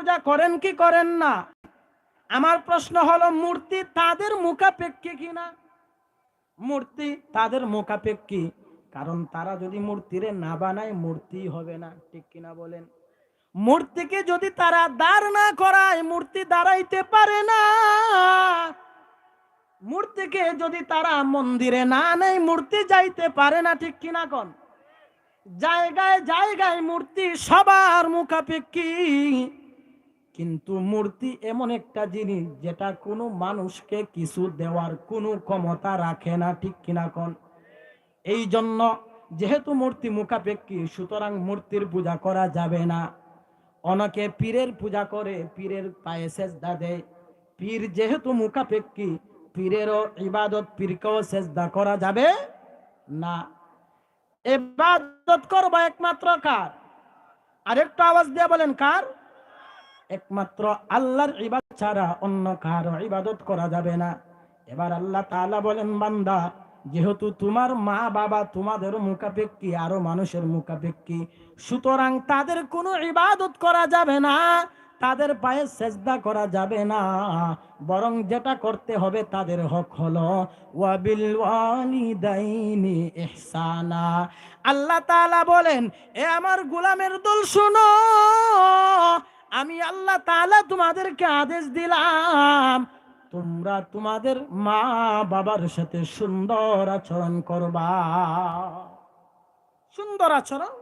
পূজা করেন কি করেন না? আমার প্রশ্ন হলো, মূর্তি তাদের মুখাপেক্ষী কিনা মূর্তি তাদের মুখাপেক্ষী, কারণ তারা যদি মূর্তিরে না বানায় মূর্তি হবে না। ঠিক কিনা বলেন? মূর্তিকে যদি তারা দাঁড় না করায়, মূর্তি দাঁড়াইতে পারে না। মূর্তিকে যদি তারা মন্দিরে না নেয়, মূর্তি যাইতে পারে না। ঠিক কিনা কোন? জায়গায় জায়গায় মূর্তি সবার মুখাপেক্ষী। কিন্তু মূর্তি এমন একটা জিনিস যেটা কোনো মানুষকে কিছু দেওয়ার কোনো ক্ষমতা রাখে না, ঠিক কিনা কোন? এই জন্য যেহেতু মূর্তি মুখাপেক্ষী, সুতরাং মূর্তির পূজা করা যাবে না। অনেকে পীরের পূজা করে, পীরের পায়ে সেজদা দেয়। পীর যেহেতু মুখাপেক্ষী, পীরেরও ইবাদত, পীরকেও সেজদা করা যাবে না। ইবাদত করব একমাত্র কার? আরেকটু আওয়াজ দিয়ে বলেন কার? একমাত্র আল্লাহর ইবাদত ছাড়া অন্য কারও ইবাদত করা যাবে না। এবার আল্লাহ তাআলা বলেন, বান্দা, যেহেতু তোমার মা বাবা তোমাদের মুখাপেক্ষী, আরও মানুষের মুখাপেক্ষী, সুতরাং তাদের কোনো ইবাদত করা যাবে না, তাদের পায়ে সেজদা করা যাবে না, বরং যেটা করতে হবে তাদের হক হলো আল্লাহ তাআলা বলেন, এ আমার গোলামের দল শুনো। আমি আল্লাহ তাআলা তোমাদেরকে আদেশ দিলাম, তোমরা তোমাদের মা বাবার সাথে সুন্দর আচরণ করবা। সুন্দর আচরণ,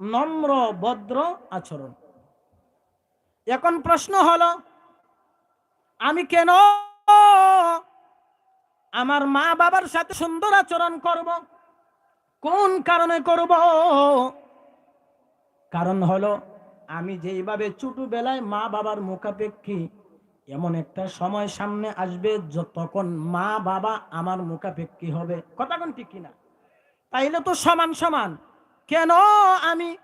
নম্র, ভদ্র আচরণ। এখন প্রশ্ন হলো, আমি কেন আমার মা বাবার সাথে সুন্দর আচরণ করব? কোন কারণে করব? কারণ হলো আমি যেইভাবে ছোটবেলায় মা বাবার মুখাপেক্ষী, এমন একটা সময় সামনে আসবে যতক্ষণ মা বাবা আমার মুখাপেক্ষী হবে। কথা কোন ঠিক কিনা? তাইলে তো সমান সমান। কেন আমি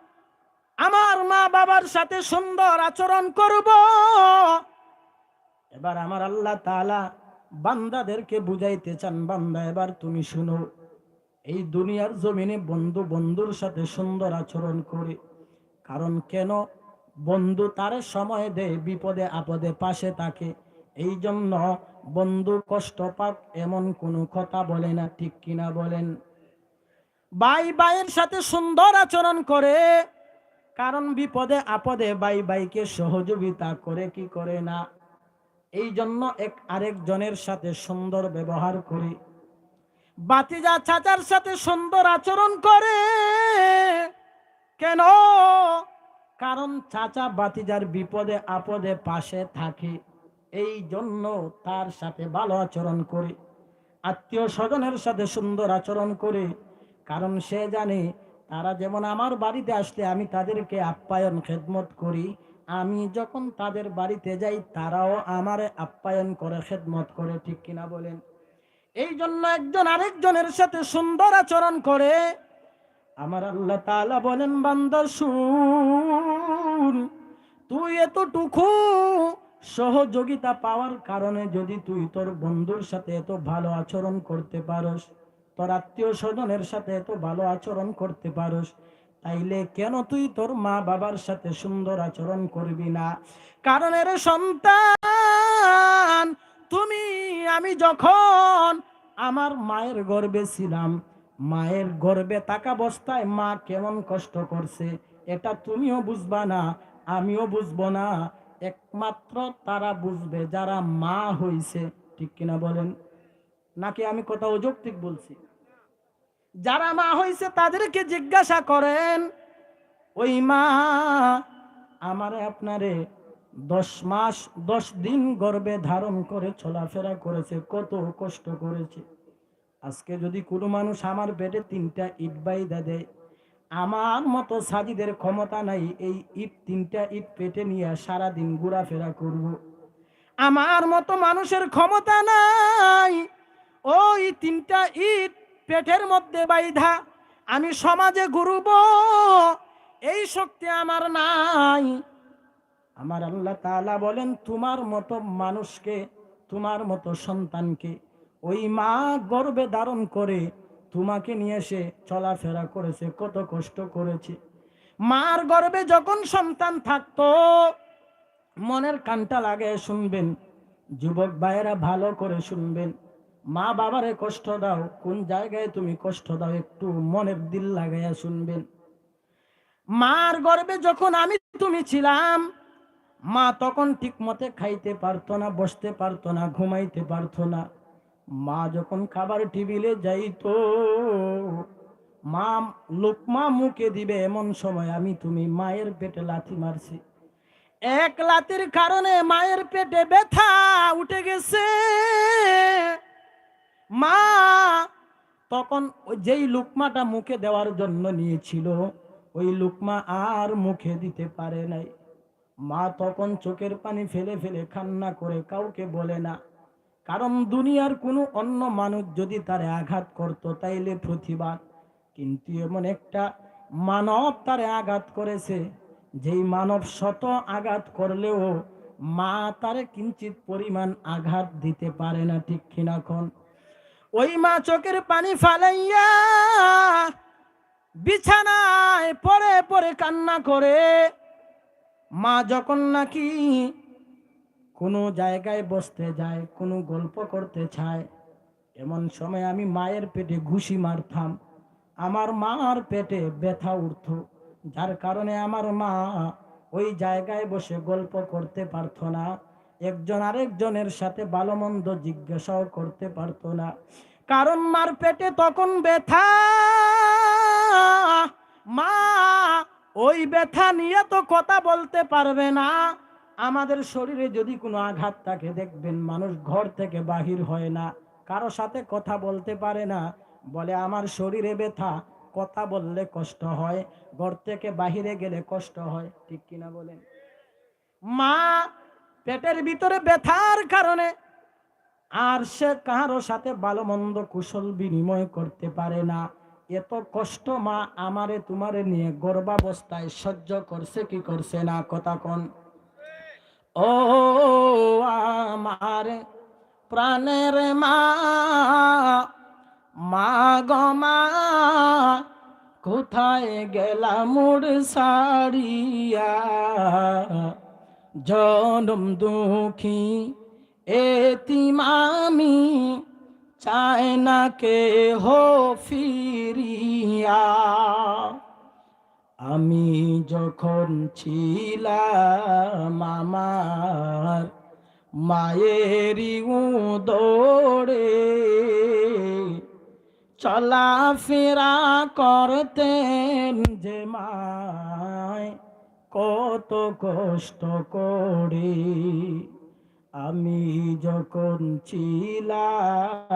আমার মা বাবার সাথে সুন্দর আচরণ করব? এবার আমার আল্লাহ তাআলা বান্দাদেরকে বুঝাইতে চান, বান্দা এবার তুমি শুনো, এই দুনিয়ার জমিনে বন্ধু বন্ধুর সাথে সুন্দর আচরণ করে কারণ কেন? বন্ধু তার সময় দেয়, বিপদে আপদে পাশে থাকে। এই জন্য বন্ধু কষ্ট পাক, এমন কোনো কথা বলে না, ঠিক কিনা বলেন। বাই বাইয়ের সাথে সুন্দর আচরণ করে, কারণ বিপদে আপদে বাই বাইকে সহযোগিতা করে, কি করে না? এই জন্য এক আরেকজনের সাথে সুন্দর ব্যবহার করি। বাতিজা চাচার সাথে সুন্দর আচরণ করে, কেন কারণ চাচা বাতিজার বিপদে আপদে পাশে থাকে। এই জন্য তার সাথে ভালো আচরণ করে, আত্মীয় স্বজনের সাথে সুন্দর আচরণ করে। কারণ সে জানে, তারা যেমন আমার বাড়িতে আসলে আমি তাদেরকে আপ্যায়ন, খেদমত করি। আমি যখন তাদের বাড়িতে যাই, তারাও আমারে আপ্যায়ন করে, খেদমত করে, ঠিক কিনা বলেন? এই জন্য একজন আরেকজনের সাথে সুন্দর আচরণ করে আমার আল্লাহ তাআলা বলেন বান্দা শুন তুই এতটুকু সহযোগিতা পাওয়ার কারণে যদি তুই তোর বন্ধুর সাথে এত ভালো আচরণ করতে পারস, তোর আত্মীয় স্বজনের সাথে এত ভালো আচরণ করতে পারস, তাইলে কেন তুই তোর মা বাবার সাথে সুন্দর আচরণ করবি না? কারণ এর সন্তান, তুমি, আমি যখন আমার মায়ের গর্বে ছিলাম মায়ের গর্বে থাকা অবস্থায় মা কেমন কষ্ট করছে, এটা তুমিও বুঝবা না, আমিও বুঝব না। একমাত্র তারা বুঝবে যারা মা হইছে, ঠিক কিনা বলেন? নাকি আমি কথা অযৌক্তিক বলছি? যারা মা হইছে তাদেরকে জিজ্ঞাসা করেন, ওই মা, আমারে আপনারে দশ মাস, দশ দিন গর্বে ধারণ করে চলাফেরা করেছে, কত কষ্ট করেছে? আজকে যদি কোনো মানুষ আমার পেটে তিনটা ইট বাইদা দেয়, আমার মতো সাজিদের ক্ষমতা নাই, এই ইট তিনটা ইট পেটে নিয়ে সারাদিন ঘোরাফেরা করব। আমার মতো মানুষের ক্ষমতা নাই, ওই তিনটা ইট পেটের মধ্যে বাইধা আমি সমাজে ঘুরব, এই শক্তি আমার নাই আমার আল্লাহ তালা বলেন, তোমার মতো মানুষকে, তোমার মতো সন্তানকে ওই মা গর্বে ধারণ করে তোমাকে নিয়ে এসে চলাফেরা করেছে, কত কষ্ট করেছে। মার গর্বে যখন সন্তান থাকতো, মনের কানটা লাগে শুনবেন, যুবক ভাইয়েরা ভালো করে শুনবেন। মা বাবারে কষ্ট দাও, কোন জায়গায় তুমি কষ্ট দাও একটু মনের দিল লাগাইয়া শুনবেন। মার গর্বে যখন আমি তুমি ছিলাম, মা তখন ঠিক মতে খাইতে পারতো না, বসতে পারতো না, ঘুমাইতে পারতো না। মা যখন খাবার টেবিলে যাইতো, মা লোকমা মুখে দিবে এমন সময় আমি তুমি মায়ের পেটে লাথি মারছি। এক লাতির কারণে মায়ের পেটে ব্যথা উঠে গেছে। মা তখন যেই লুকমাটা মুখে দেওয়ার জন্য নিয়েছিল, ওই লুকমা আর মুখে দিতে পারে নাই। মা তখন চোখের পানি ফেলে ফেলে খান্না করে কাউকে বলে না। কারণ দুনিয়ার কোনো অন্য মানুষ যদি তার আঘাত করত, তাইলে প্রতিবাদ। কিন্তু এমন একটা মানব তারে আঘাত করেছে, যেই মানব শত আঘাত করলেও মা তারে কিঞ্চিত পরিমাণ আঘাত দিতে পারে না, ঠিক কিনাখন ওই মা চোখের পানি ফালাইয়া বিছানায় পরে পরে কান্না করে। মা যখন নাকি কোনো জায়গায় বসতে যায়, কোনো গল্প করতে চায়। এমন সময় আমি মায়ের পেটে ঘুষি মারতাম। আমার মার পেটে ব্যথা উঠত, যার কারণে আমার মা ওই জায়গায় বসে গল্প করতে পারতো না। একজন আরেকজনের সাথে ভালো মন্দ জিজ্ঞাসাও করতে পারতো না। কারণ মার পেটে তখন ব্যথা, মা ওই ব্যথা নিয়ে তো কথা বলতে পারবে না। আমাদের শরীরে যদি কোনো আঘাত থাকে, দেখবেন মানুষ ঘর থেকে বাহির হয় না, কারও সাথে কথা বলতে পারে না, বলে আমার শরীরে ব্যথা, কথা বললে কষ্ট হয়, ঘর থেকে বাহিরে গেলে কষ্ট হয়, ঠিক কিনা বলেন? মা, পেটের ভিতরে ব্যথার কারণে আর সে কারও সাথে ভালো মন্দ কুশল বিনিময় করতে পারে না। এত কষ্ট মা আমারে তোমারে নিয়ে গর্ভাবস্থায় সহ্য করছে কি করছে না, কথা কন। ও আমার প্রাণের মা মা গো মা, কোথায় গেলা মুড় সারিয়া? জনম দুঃখী এতিমামি চায় না কে হো ফিরিয়া। আমি যখন ছিলাম আমার মায়েরই দৌড়ে চলাফেরা করতেন যে মায়, কত কষ্ট করে আমি যখন ছিলাম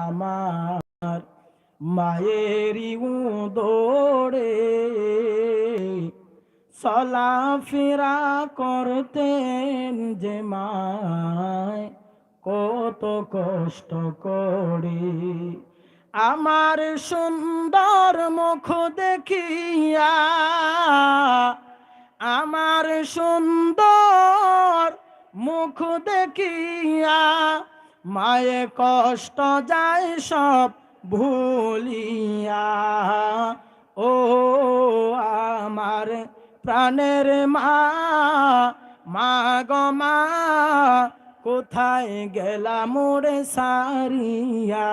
আমার মায়েরই দৌড়ে চলাফেরা করতেন যে মায়, কত কষ্ট করে। আমার সুন্দর মুখ দেখিয়া, আমার সুন্দর মুখ দেখিয়া, মায়ে কষ্ট যায় সব ভুলিয়া। ও আমার প্রাণের মা মা গো মা, কোথায় গেলা মোরে সারিয়া?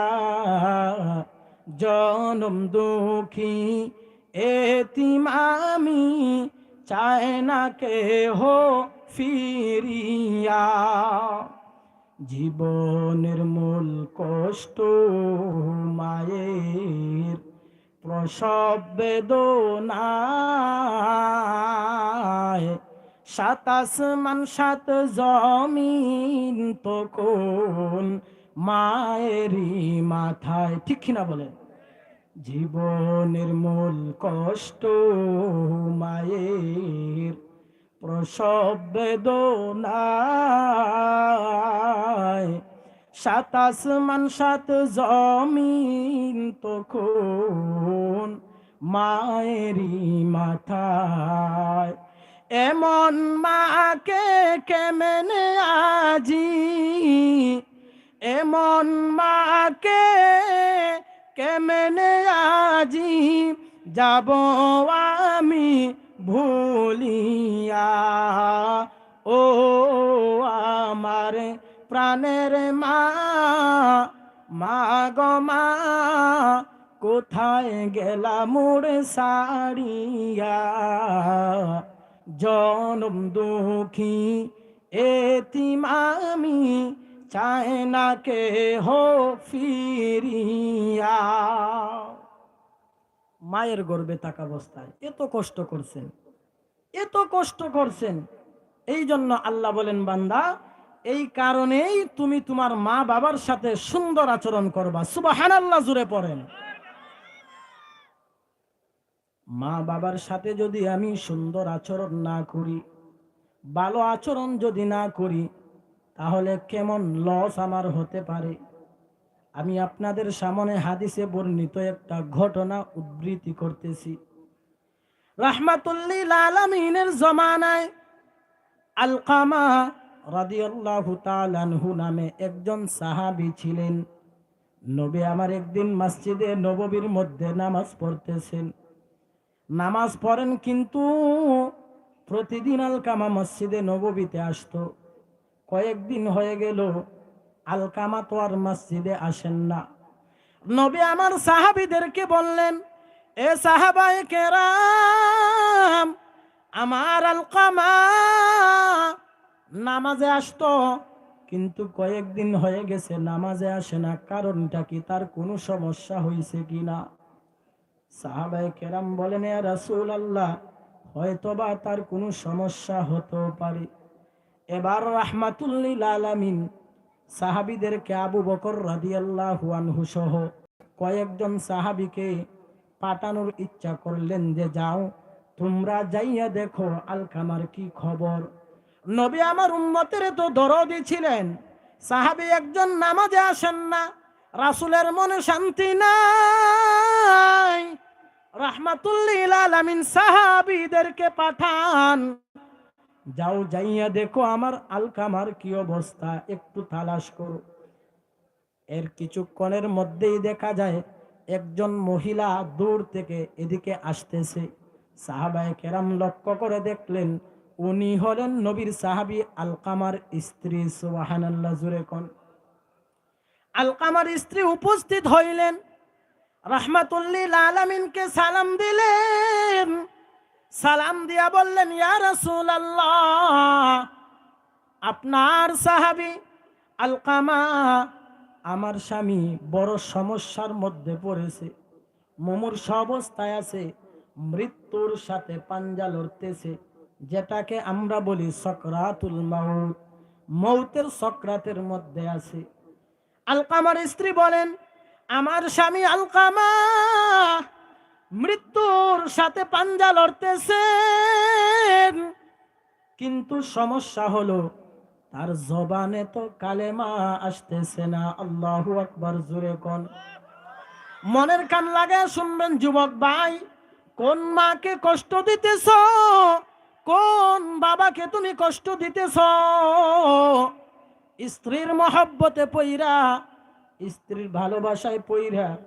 জনম দুঃখী এতিমামি চায় না কে হো ফিরিয়া। জীবনের মূল কষ্ট মায়ের প্রসব বেদনায়। সাতাশ মান সাত জমিন তখন মায়েরই মাথায়। ঠিক না বলেন? জীবনের মূল কষ্ট মায়ের প্রসব বেদনায় সাতাশ মান সাত জমিন তখন মায়েরই মাথায়। এমন মাকে কেমনে আজি? এমন মাকে কেমনে আজি? যাব আমি ভুলিয়া। ও আমার প্রাণের মা মা গো মা, কোথায় গেলা মোড় সারিয়া? জনম দুঃখী এতিমামি চায় না কে হো ফিরিয়া। মায়ের গর্বে থাকা অবস্থায় এত কষ্ট করছেন, এত কষ্ট করছেন। এই জন্য আল্লাহ বলেন, বান্দা, এই কারণেই তুমি তোমার মা বাবার সাথে সুন্দর আচরণ করবা। সুবাহান আল্লাহ জুড়ে পড়েন। মা বাবার সাথে যদি আমি সুন্দর আচরণ না করি, ভালো আচরণ যদি না করি, তাহলে কেমন লস আমার হতে পারে? আমি আপনাদের সামনে হাদিসে বর্ণিত একটা ঘটনা উদ্ধৃতি করতেছি। রাহমাতুল্লিল আলামিনের জমানায় আলকামা রাদিয়াল্লাহু তাআলাহু নামে একজন সাহাবী ছিলেন। নবী আমার একদিন মসজিদে নববীর মধ্যে নামাজ পড়তেছেন। নামাজ পড়েন কিন্তু প্রতিদিন আলকামা মসজিদে নববীতে আসতো। কয়েকদিন হয়ে গেল আলকামা তো আর মসজিদে আসেন না। নবী আমার সাহাবিদেরকে বললেন, এ সাহাবাই কেরাম, আমার আলকামা নামাজে আসতো, কিন্তু কয়েকদিন হয়ে গেছে নামাজে আসে না, কারণটা কি তার কোনো সমস্যা হয়েছে কি না? সাহাবাই কেরাম বলেন রাসূল আল্লাহ হয়তোবা তার কোনো সমস্যা হতেও পারে। এবার রাহমাতুল্লিল আলামিন সাহাবিদেরকে আবু বকর রাদিয়াল্লাহু সহ কয়েকজন সাহাবিকে পাঠানোর ইচ্ছা করলেন যে, যাও, তোমরা যাইয়া দেখো আলকামার কি খবর। নবী আমার উম্মতের তো দরদি ছিলেন। সাহাবি একজন নামাজে আসেন না, রাসুলের মনে শান্তি নাই। রাহমাতুল্লিল আলামিন সাহাবিদেরকে পাঠান। যাও যাইয়া দেখো আমার আলকামার কি অবস্থা, একটু তালাশ করো। এর কিছুক্ষণের মধ্যেই দেখা যায়, একজন মহিলা দূর থেকে এদিকে আসতেছে। সাহাবায় কেরাম লক্ষ্য করে দেখলেন, উনি হলেন নবীর সাহাবী আলকামার স্ত্রী, সুবহানাল্লাহ, জুরে কোন। আলকামার স্ত্রী উপস্থিত হইলেন, রাহমাতুল্লিল আলামিনকে সালাম দিলেন। সালাম দিয়া বললেন, ইয়া রাসূল আপনার সাহাবী আলকামা আমার স্বামী বড় সমস্যার মধ্যে পড়েছে। মুমূর্ষ অবস্থায় আছে, মৃত্যুর সাথে পাঞ্জা লড়তেছে, যেটাকে আমরা বলি সকরাতুল মাউত। মৌতের সকরাতের মধ্যে আছে। আলকামার স্ত্রী বলেন, আমার স্বামী আলকামা মৃত্যুর সাথে পাঞ্জা লড়তেছেন। কিন্তু সমস্যা হলো, তার জবানে তো কালেমা আসতেছে না। আল্লাহু আকবর জুড়ে কোন। মনের কান লাগে, শুনবেন যুবক ভাই, কোন মাকে কষ্ট দিতেছ? কোন বাবাকে তুমি কষ্ট দিতেছ? স্ত্রীর মহব্বতে পইরা, স্ত্রীর ভালোবাসায় পইরা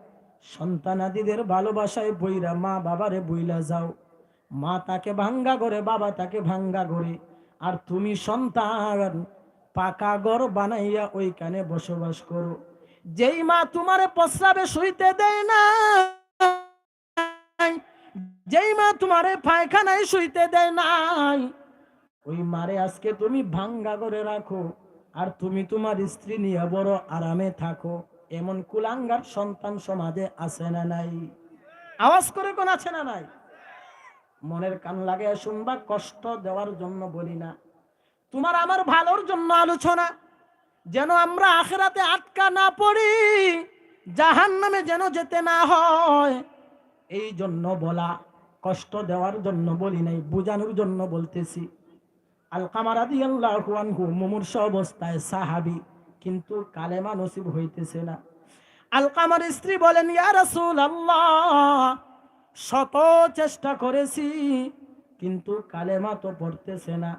সন্তানাদিদের ভালোবাসায় বইরা মা বাবারে বইলা যাও। মা তাকে ভাঙ্গা করে বাবা তাকে ভাঙ্গা করে আর তুমি সন্তান, পাকা ঘর বানাইয়া ওইখানে বসবাস করো। যেই মা তোমারে প্রস্রাবে শুইতে দেয় না যেই মা তোমারে পায়খানায় শুইতে দেয় নাই, ওই মারে আজকে তুমি ভাঙ্গা করে রাখো। আর তুমি তোমার স্ত্রী নিয়ে বড় আরামে থাকো। এমন কুলাঙ্গার সন্তান সমাজে আছে না নাই? আওয়াজ করে কোন আছে না নাই? মনের কান লাগে শুনবা, কষ্ট দেওয়ার জন্য বলি না। তোমার আমার ভালোর জন্য আলোচনা। যেন আমরা আখেরাতে আটকা না পড়ি জাহান নামে যেন যেতে না হয়। এই জন্য বলা, কষ্ট দেওয়ার জন্য বলি নাই, বোঝানোর জন্য বলতেছি। আলকামারাদি আল্লাহ মুমূর্ষ অবস্থায় সাহাবি কিন্তু কালেমা নসিব হইতেছে না। আলকামার স্ত্রী বলেন আল্লাহ শত চেষ্টা করেছি, কিন্তু কালেমা তো পড়তেছে না।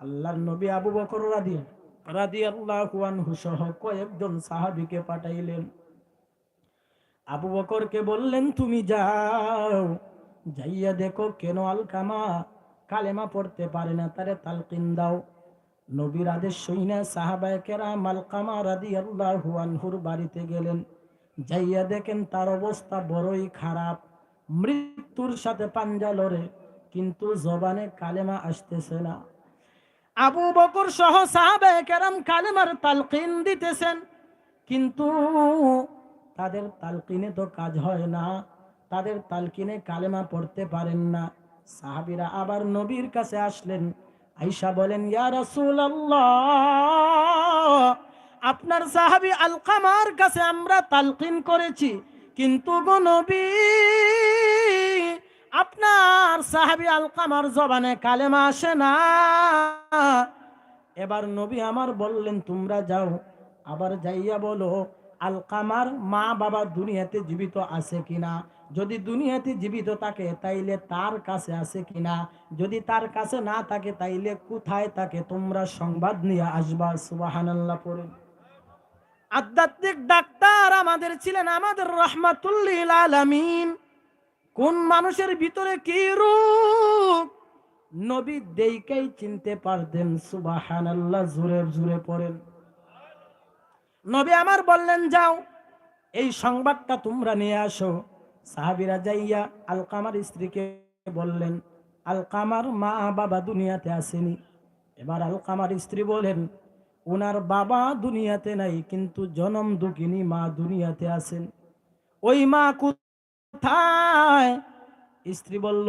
আল্লাহর নবী আবু বকর রাদি রাদি আল্লাহ সহ কয়েকজন সাহাবিকে পাঠাইলেন। আবু বকরকে বললেন, তুমি যাও, যাইয়া দেখো কেন আলকামা কালেমা পড়তে পারে না, তারে তালকিন দাও। নবীর আদেশ সইনা সাহাবায়ে কেরাম আলকামা রাদিয়াল্লাহু আনহুর বাড়িতে গেলেন। যাইয়া দেখেন তার অবস্থা বড়ই খারাপ। মৃত্যুর সাথে পাঞ্জা লড়ে, কিন্তু জবানে কালেমা আসতেছে না। আবু বকর সহ সাহাবায়ে কালেমার তালকিন দিতেছেন, কিন্তু তাদের তালকিনে তো কাজ হয় না। তাদের তালকিনে কালেমা পড়তে পারেন না। সাহাবিরা আবার নবীর কাছে আসলেন। আইসা বলেন, ইয়া রাসূলুল্লাহ, আপনার সাহাবী আলকামার কাছে আমরা তালকিন করেছি, কিন্তু আপনার সাহাবী আলকামার জবানে কালেমা আসে না। এবার নবী আমার বললেন, তোমরা যাও, আবার যাইয়া বলো, আলকামার মা বাবা দুনিয়াতে জীবিত আছে কিনা? যদি দুনিয়াতে জীবিত থাকে, তাইলে তার কাছে আছে কিনা? যদি তার কাছে না থাকে, তাইলে কোথায় থাকে? তোমরা সংবাদ নিয়ে আসবা, সুবাহানাল্লাহ পড়ে। আধ্যাত্মিক ডাক্তার আমাদের ছিলেন আমাদের রহমাতুল্লিল আলামিন। কোন মানুষের ভিতরে কি রূপ? নবী দেইকেই চিনতে পারতেন, সুবাহানাল্লাহ জুড়ে জুড়ে পড়েন। নবী আমার বললেন, যাও, এই সংবাদটা তোমরা নিয়ে আসো। সাহাবিরা যাইয়া আলকামার স্ত্রীকে বললেন, আলকামার মা বাবা দুনিয়াতে আসেনি। এবার আলকামার স্ত্রী বলেন ওনার বাবা দুনিয়াতে নাই, কিন্তু জনম দুঃখিনী মা দুনিয়াতে আছেন। ওই মা কোথায়? স্ত্রী বলল,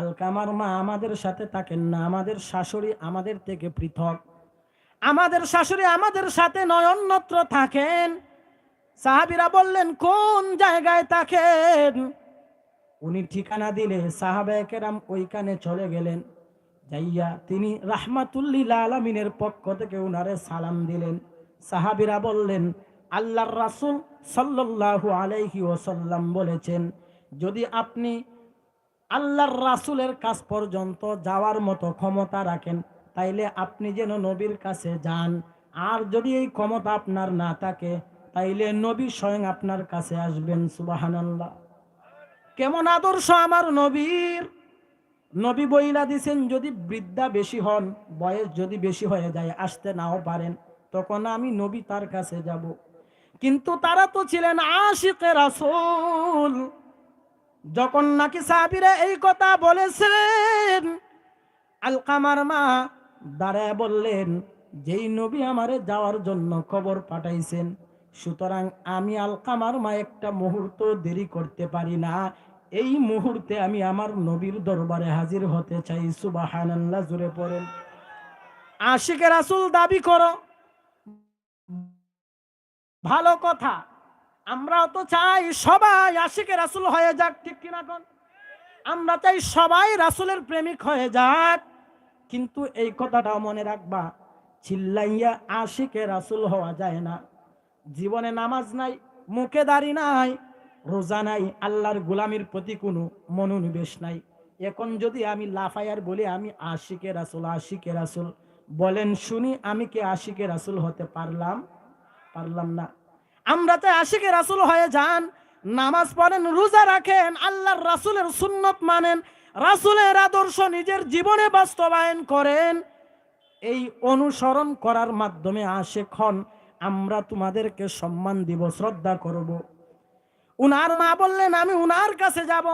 আলকামার মা আমাদের সাথে থাকেন না, আমাদের শাশুড়ি আমাদের থেকে পৃথক। আমাদের শাশুড়ি আমাদের সাথে নয়নত্র থাকেন। সাহাবিরা বললেন, কোন জায়গায় থাকেন? উনি ঠিকানা দিলে সাহাবায়কেরাম ওইখানে চলে গেলেন। যাইয়া তিনি রাহমাতুল্লিল আলমিনের পক্ষ থেকে উনারে সালাম দিলেন। সাহাবিরা বললেন, আল্লাহর রাসুল সাল্লাল্লাহু আলাইহি ওসাল্লাম বলেছেন, যদি আপনি আল্লাহর রাসুলের কাছ পর্যন্ত যাওয়ার মতো ক্ষমতা রাখেন, তাইলে আপনি যেন নবীর কাছে যান। আর যদি এই ক্ষমতা আপনার না থাকে তাইলে নবী স্বয়ং আপনার কাছে আসবেন, সুবাহানাল্লাহ। কেমন আদর্শ আমার নবীর? নবী বইলা দিছেন, যদি বৃদ্ধা বেশি হন, বয়স যদি বেশি হয়ে যায়, আসতে নাও পারেন, তখন আমি নবী তার কাছে যাব। কিন্তু তারা তো ছিলেন আশিকে রাসূল। যখন নাকি সাহাবীরা এই কথা বলেছেন, আলকামার মা দাঁড়ায় বললেন, যেই নবী আমারে যাওয়ার জন্য খবর পাঠাইছেন সুতরাং আমি আলকামার মা একটা মুহূর্ত দেরি করতে পারি না। এই মুহূর্তে আমি আমার নবীর দরবারে হাজির হতে চাই। সুবাহানাল্লাহ জুড়ে পড়েন। আশিকে রাসুল দাবি করো। ভালো কথা। আমরাও তো চাই সবাই আশিকে রাসুল হয়ে যাক, ঠিক কিনা কোন? আমরা চাই সবাই রাসুলের প্রেমিক হয়ে যাক। কিন্তু এই কথাটাও মনে রাখবা, চিল্লাইয়া আশিকে রাসুল হওয়া যায় না। জীবনে নামাজ নাই, মুখে দাড়ি নাই, রোজা নাই, আল্লাহর গোলামির প্রতি কোনো মনোনিবেশ নাই। এখন যদি আমি লাফায়ার বলি, আমি আশিকে রাসুল আশিকে রাসুল, বলেন শুনি, আমি কি আশিকে রাসুল হতে পারলাম? পারলাম না। আমরা তো আশিকে রাসুল হয়ে যান, নামাজ পড়েন, রোজা রাখেন, আল্লাহর রাসুলের সুন্নত মানেন, রাসুলের আদর্শ নিজের জীবনে বাস্তবায়ন করেন। এই অনুসরণ করার মাধ্যমে আশেক হন। আমরা তোমাদেরকে সম্মান দিব, শ্রদ্ধা করব। উনার মা বললেন, আমি উনার কাছে যাব।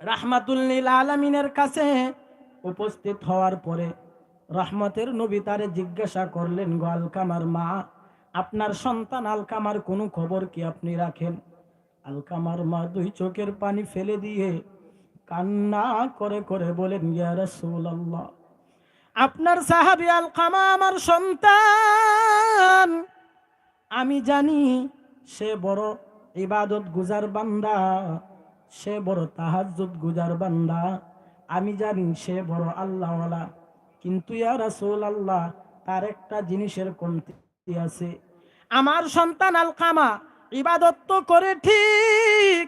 রাহমাতুল্লিল আলমিনের কাছে উপস্থিত হওয়ার পরে রহমতের নবী তারে জিজ্ঞাসা করলেন, গো আলকামার মা, আপনার সন্তান আলকামার কোনো খবর কি আপনি রাখেন? আলকামার মা দুই চোখের পানি ফেলে দিয়ে কান্না করে করে বলেন, ইয়া রাসূলুল্লাহ। আপনার সাহাবি আলকামা আমার সন্তান। আমি জানি সে বড় ইবাদত গুজার বান্দা, সে বড় তাহাজ্জুদ গুজার বান্দা। আমি জানি সে বড় আল্লাহওয়ালা। কিন্তু আল্লাহ তার একটা জিনিসের কমতি আছে। আমার সন্তান আলকামা ইবাদত তো করে ঠিক,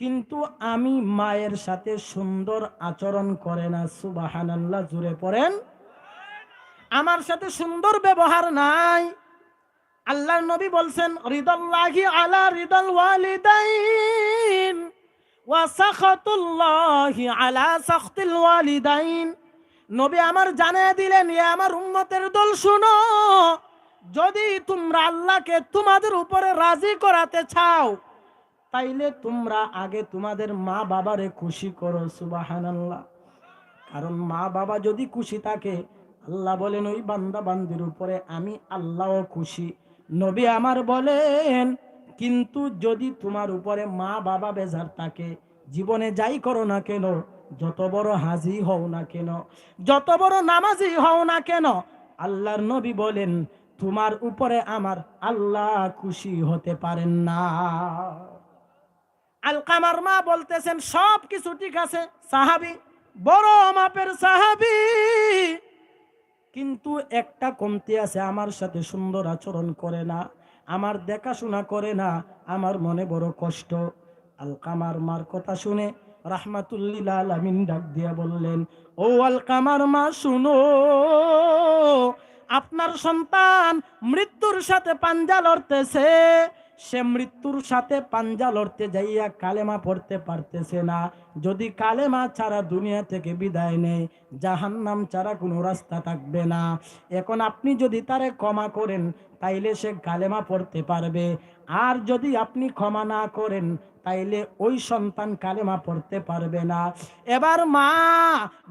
কিন্তু আমি মায়ের সাথে সুন্দর আচরণ করে না। সুবাহানাল্লাহ, জুড়ে পড়েন। আমার সাথে সুন্দর ব্যবহার নাই। আল্লাহর নবী বলছেন, রিদাল্লাহি আলা রিদাল ওয়ালিদাইন ওয়া সাখাতুল্লাহি আলা সাখতিল ওয়ালিদাইন। নবী আমার জানিয়ে দিলেন, এ আমার উম্মতের দল শুনো, যদি তোমরা আল্লাহকে তোমাদের উপরে রাজি করাতে চাও, তাইলে তোমরা আগে তোমাদের মা বাবারে খুশি করো, সুবাহানাল্লাহ। কারণ মা বাবা যদি খুশি থাকে আল্লাহ বলেন, ওই বান্দা বান্দির উপরে আমি আল্লাহও খুশি। নবী আমার বলেন, কিন্তু যদি তোমার উপরে মা বাবা বেজার থাকে, জীবনে যাই করো না কেন? যত বড় হাজি হও না কেন? যত বড় নামাজি হও না কেন? আল্লাহর নবী বলেন, তোমার উপরে আমার আল্লাহ খুশি হতে পারেন না। আলকামার মা বলতেছেন সব কিছু ঠিক আছে, সাহাবি। বড় মাপের সাহাবি কিন্তু একটা কমতি আছে, আমার সাথে সুন্দর আচরণ করে না, আমার দেখাশোনা করে না, আমার মনে বড় কষ্ট। আলকামার মার কথা শুনে রাহমাতুল্লিল ডাক দিয়া বললেন, ও আলকামার মা, শুনো, আপনার সন্তান মৃত্যুর সাথে পাঞ্জা লড়তেছে সে মৃত্যুর সাথে পাঞ্জা লড়তে যাইয়া কালেমা পড়তে পারতেছে না। যদি কালেমা ছাড়া দুনিয়া থেকে বিদায় নেয়, জাহান্নাম ছাড়া কোনো রাস্তা থাকবে না। এখন আপনি যদি তারে ক্ষমা করেন, তাইলে সে কালেমা পড়তে পারবে। আর যদি আপনি ক্ষমা না করেন তাইলে ওই সন্তান কালেমা পড়তে পারবে না। এবার মা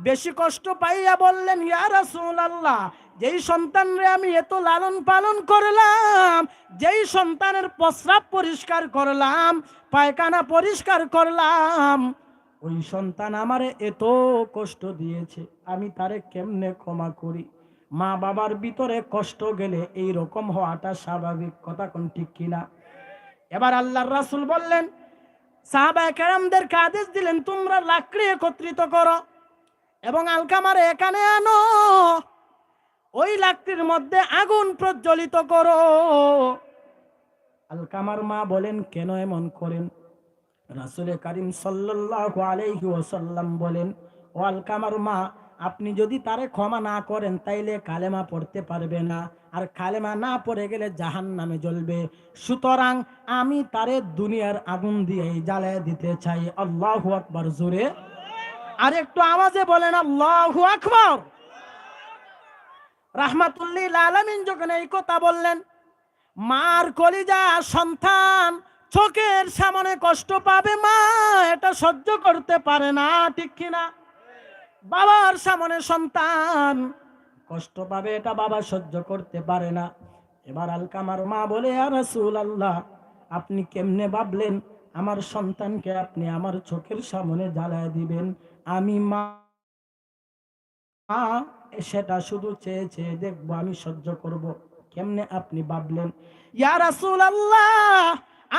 বেশি কষ্ট পাইয়া বললেন, ইয়া রাসূলুল্লাহ, যেই সন্তানরে আমি এত লালন পালন করলাম, যেই সন্তানের প্রস্রাব পরিষ্কার করলাম, পায়খানা পরিষ্কার করলাম, ওই সন্তান আমারে এত কষ্ট দিয়েছে, আমি তারে কেমনে ক্ষমা করি? মা বাবার ভিতরে কষ্ট গেলে এই রকম হওয়াটা স্বাভাবিক, কথা কোন ঠিক কিনা? এবার আল্লাহর রাসূল বললেন সাহাবা কেরামদেরকে আদেশ দিলেন, তোমরা লাকড়ি একত্রিত করো এবং আলকামারে এখানে আনো। ওই লাকড়ির মধ্যে আগুন প্রজ্বলিত করো। আলকামার মা বলেন, কেন এমন করেন? রাসুলে কারিম সাল্লাহ আলাইহি ওসাল্লাম বলেন, ও আলকামার মা আপনি যদি তারে ক্ষমা না করেন, তাইলে কালেমা পড়তে পারবে না। আর কালেমা না পড়ে গেলে জাহান নামে জ্বলবে। সুতরাং আমি তারে দুনিয়ার আগুন দিয়ে জ্বালায় দিতে চাই। আল্লাহু আকবার, জোরে। আর একটু আওয়াজে বলেন, আল্লাহু আকবার। রাহমাতুল্লিল আলামিন যখন এই কথা বললেন, মার কলিজা সন্তান চোখের সামনে কষ্ট পাবে মা, এটা সহ্য করতে পারে না, ঠিক কিনা? বাবার সামনে সন্তান। কষ্ট পাবে এটা বাবা সহ্য করতে পারে না। এবার আলকামার মা বলে আর আল্লাহ আপনি কেমনে ভাবলেন? আমার সন্তানকে আপনি আমার চোখের সামনে জ্বালায় দিবেন। আমি মা, সেটা শুধু চেয়ে চেয়ে দেখব, আমি সহ্য করব। কেমনে আপনি ভাবলেন? ইয়া আল্লাহ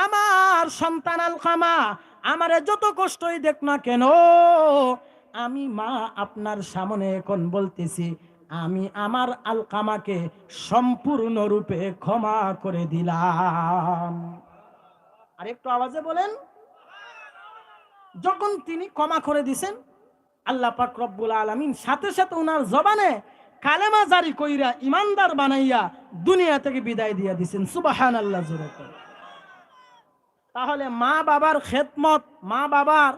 আমার সন্তান আলকামা, আমারে যত কষ্টই দেখ না কেন আমি মা আপনার সামনে এখন বলতেছি, আমি আমার আলকামাকে সম্পূর্ণরূপে ক্ষমা করে দিলাম। আর একটু আওয়াজে বলেন। যখন তিনি ক্ষমা করে দিছেন, আল্লাহ পাক রব্বুল আলামিন সাথে সাথে ওনার জবানে কালেমা জারি কইরা ইমানদার বানাইয়া দুনিয়া থেকে বিদায় দিয়া দিছেন। সুবাহান আল্লাহ তাহলে মা বাবার খেদমত মা বাবার